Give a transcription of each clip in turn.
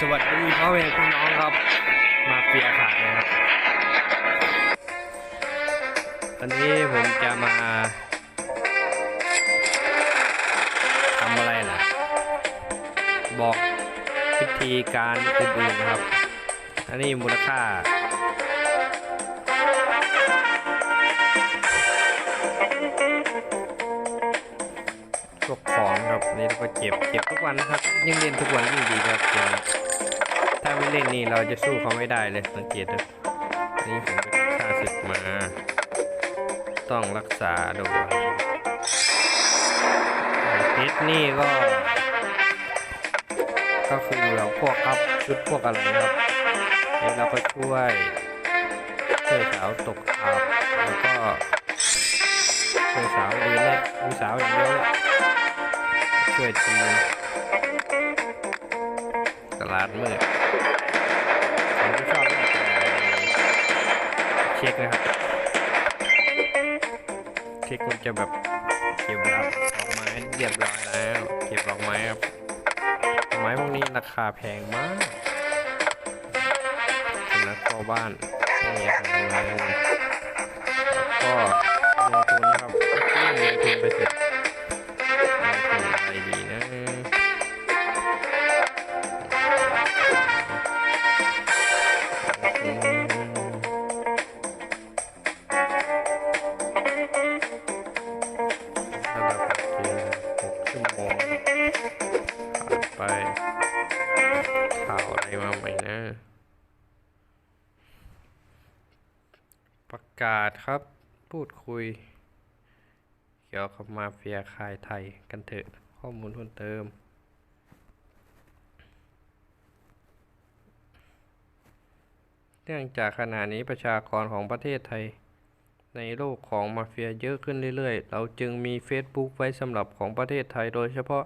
สวัสดีพ่อแม่พี่น้องครับ มาเฟียขายนะครับวันนี้ผมจะมาทำอะไรล่ะ บอกวิธีการอื่นๆนะครับ อันนี้มูลค่าพวกของครับนี่เราก็เก็บเก็บทุกวันนะครับยิ่งเล่นทุกวันยิ่งดีครับเกม ถ้าไม่เล่นนี่เราจะสู้เขาไม่ได้เลยสังเกตดูนนี้ผมไปฆ่าศึกมา ต้องรักษาด้วยเพชรนี่ก็ ก็คือแบบพวกอัพชุดพวกอะไรครับนี่เราก็ช่วยช่วยสาวตกอับแล้วก็ช่วยสาวดีแหละมีสาวอย่างเดียวช่วยที มตลาดมืดผมที่ชอบมากเลยเช็คนะครับเช็คมันจะแบบเก็บดอกไม้เรียบร้อยแล้วเก็บดอกไม้ครับดอกไม้พวกนี้ราคาแพงมากสำนักเข้าบ้านไม่มีของอะไรเลยก็ลงทุนครับลงทุนไปเสร็จ ประกาศครับพูดคุย เกี่ยวกับมาเฟียคายไทยกันเถอะข้อมูลเพิ่มเติม เนื่องจากขณะนี้ประชากรของประเทศไทย ในโลกของมาเฟียเยอะขึ้นเรื่อยๆ เราจึงมี Facebook ไว้สำหรับของประเทศไทยโดยเฉพาะ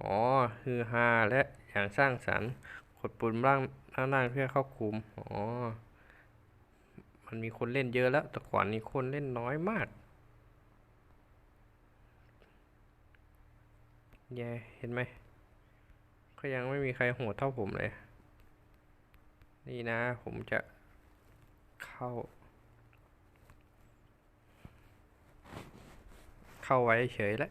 อ๋อฮือฮาและอย่างสร้างสรรค์กดปุ่มล่าง ด้านล่างเพื่อเข้าคุมอ๋อ มันมีคนเล่นเยอะแล้ว แต่ก่อนนี้คนเล่นน้อยมากแย่เห็นไหม ก็ยังไม่มีใครโหดเท่าผมเลย นี่นะ ผมจะเข้า เข้าไว้เฉยแล้ว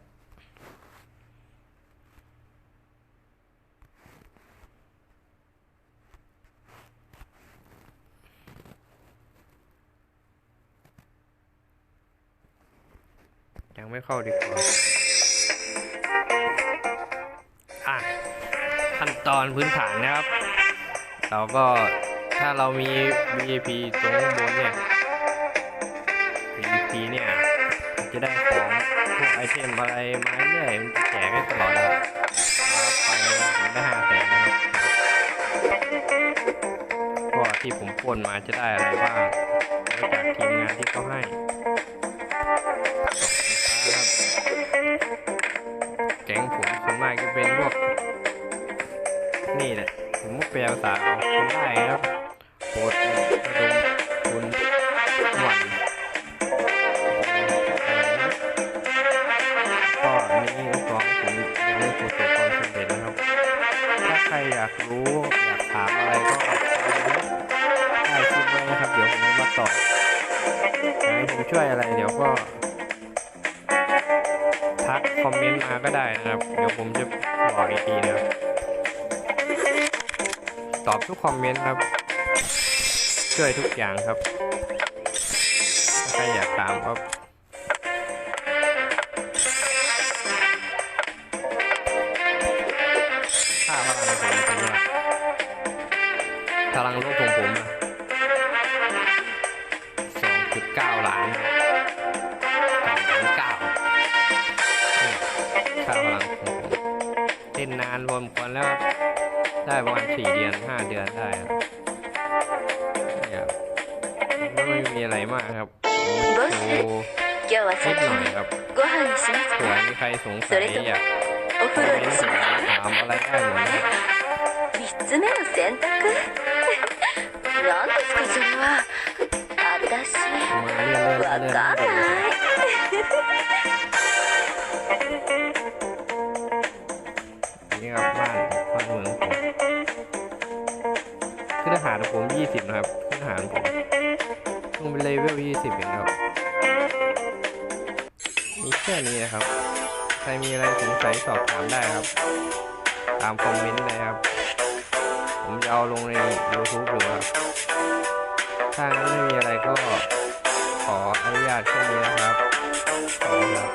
ไม่เข้าดีกว่าอะขั้นตอนพื้นฐานนะครับ เราก็ถ้าเรามี VIP ตรงบนเนี่ย VIP เนี่ยจะได้ของพวกไอเทมอะไรมาเรื่อยมันจะแจกให้ตลอดนะครับไปได้ห้าแสนนะครับก็ที่ผมปล้นมาจะได้อะไรบ้างแล้จากทีมงานที่เขาให้ ผมก็แปลภาษาเอาคนได้ครับโคตรระดมคุณหวันก็อันนี้ลูกน้องผมยังไม่ประสบความสำเร็จนะครับ ถ้าใครอยากรู้อยากถามอะไรก็ได้คลิปไว้นะครับ เดี๋ยวผมมาตอบให้ผมช่วยอะไรเดี๋ยวก็ทักคอมเมนต์มาก็ได้นะครับ เดี๋ยวผมจะบอกอีกทีนะครับ ตอบทุกคอมเมนต์ครับ ช่วยทุกอย่างครับ ถ้าใครอยากตามก็ค่าพลังผมเป็นไงพลังลกของผมสองจุดเก้าล้านสองล้านเก้าค่าพลังของผมเล่นนานรวมกันแล้ว ได้ประมาณสี่เดือนห้าเดือนได้ครับเนี่ยมันไม่มีอะไรมากครับโอ้โห 今日は นิด 先 หน่อย に ครับ ご飯にします เผื่อ か มีใครสงสัยอยาก お คอ 風 ม 呂 เมน に ต์ し ถาม ますか ถามอะไรได้หมดนะ 3つ目の選択何ですかそれは私 มาเรื่อยๆ わ เรื่อย かんない ึงเป็นเลเวลยี่สิบเองครับ มีแค่นี้นะครับ ใครมีอะไรสงสัยสอบถามได้ครับ ตามคอมเมนต์เลยครับ ผมจะเอาลงใน YouTube ดูครับ ถ้าไม่มีอะไรก็ขออนุญาตแค่นี้นะครับ ขอบคุณครับ